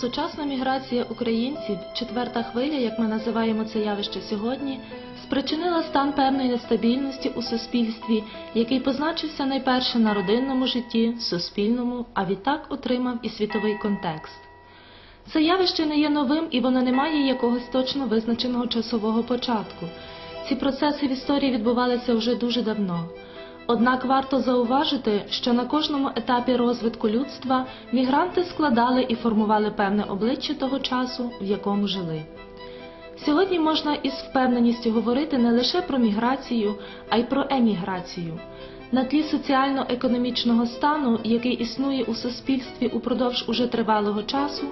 Сучасна міграція українців, четверта хвиля, як ми називаємо це явище сьогодні, спричинила стан певної нестабільності у суспільстві, який позначився найперше на родинному житті, суспільному, а відтак отримав і світовий контекст. Це явище не є новим і воно не має якогось точно визначеного часового початку. Ці процеси в історії відбувалися вже дуже давно. Однак варто зауважити, що на кожному етапі розвитку людства мігранти складали і формували певне обличчя того часу, в якому жили. Сьогодні можна із впевненістю говорити не лише про міграцію, а й про еміграцію. На тлі соціально-економічного стану, який існує у суспільстві упродовж уже тривалого часу,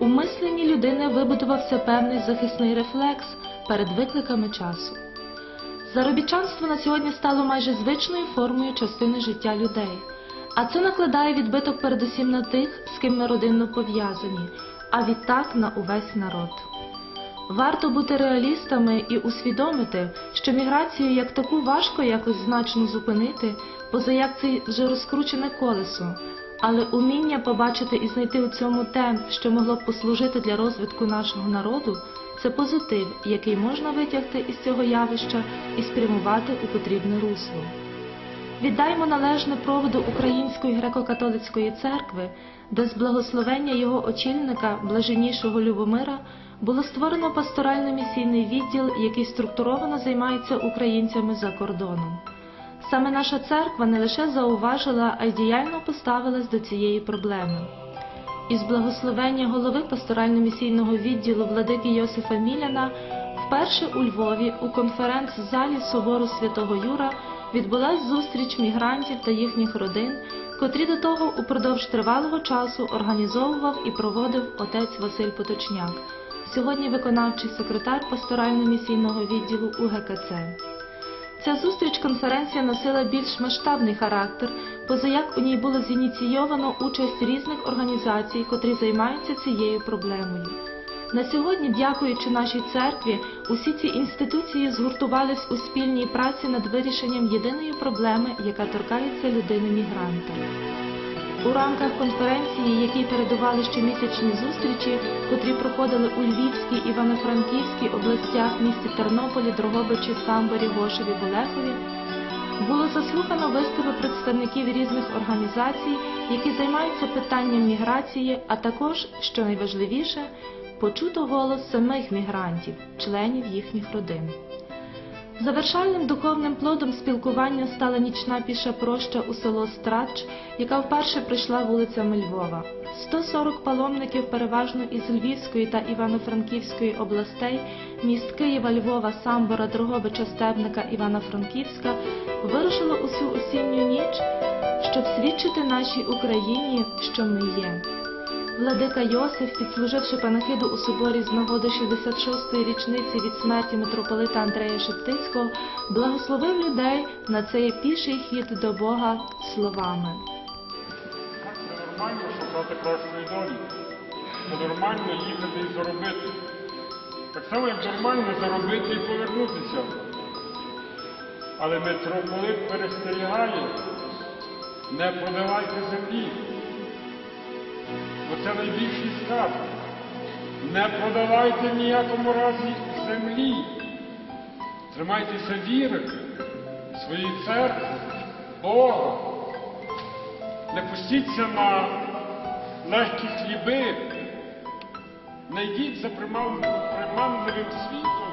у мисленні людини вибудувався певний захисний рефлекс перед викликами часу. Заробітчанство на сьогодні стало майже звичною формою частини життя людей, а це накладає відбиток передусім на тих, з ким ми родинно пов'язані, а відтак на увесь народ. Варто бути реалістами і усвідомити, що міграцію як таку важко якось значно зупинити, поза як це вже розкручене колесо, але уміння побачити і знайти у цьому те, що могло б послужити для розвитку нашого народу, це позитив, який можна витягти із цього явища і спрямувати у потрібне русло. Віддаймо належне проводу Української греко-католицької церкви, де з благословення його очільника, блаженнішого Любомира, було створено пасторально-місійний відділ, який структуровано займається українцями за кордоном. Саме наша церква не лише зауважила, а й діяльно поставилась до цієї проблеми. Із благословення голови пасторально-місійного відділу владики Йосифа Міляна вперше у Львові у конференц-залі Собору Святого Юра відбулась зустріч мігрантів та їхніх родин, котрі до того упродовж тривалого часу організовував і проводив отець Василь Поточняк, сьогодні виконавчий секретар пасторально-місійного відділу УГКЦ. Ця зустріч конференція носила більш масштабний характер, поза як у ній було зініційовано участь різних організацій, котрі займаються цією проблемою. На сьогодні, дякуючи нашій церкві, усі ці інституції згуртувались у спільній праці над вирішенням єдиної проблеми, яка торкається людини мігранта. У рамках конференції, які передували щомісячні зустрічі, котрі проходили у Львівській, Івано-Франківській областях, місті Тернополі, Дрогобичі, Самборі, Гошеві, Болехові, було заслухано виступи представників різних організацій, які займаються питанням міграції, а також, що найважливіше, почуто голос самих мігрантів, членів їхніх родин. Завершальним духовним плодом спілкування стала нічна піша проща у село Страч, яка вперше прийшла вулицями Львова. 140 паломників, переважно із Львівської та Івано-Франківської областей, міст Києва, Львова, Самбора, Дрогобича, Стебника, Івано-Франківська, вирушило у цю осінню ніч, щоб свідчити нашій Україні, що ми є. Владика Йосиф, підслуживши панахиду у соборі з нагоди 66-ї річниці від смерті митрополита Андрея Шептицького, благословив людей на цей піший хід до Бога словами. Це нормально шукати кращої долі. Це нормально їхати і заробити. Так само, як нормально заробити і повернутися. Але митрополит перестерігає, не продавайте землі. Бо це найбільший скарб. Не продавайте в ніякому разі землі. Тримайтеся віри, своєї церкви, Бога. Не пустіться на легкі хліби, не йдіть за приманливим світом,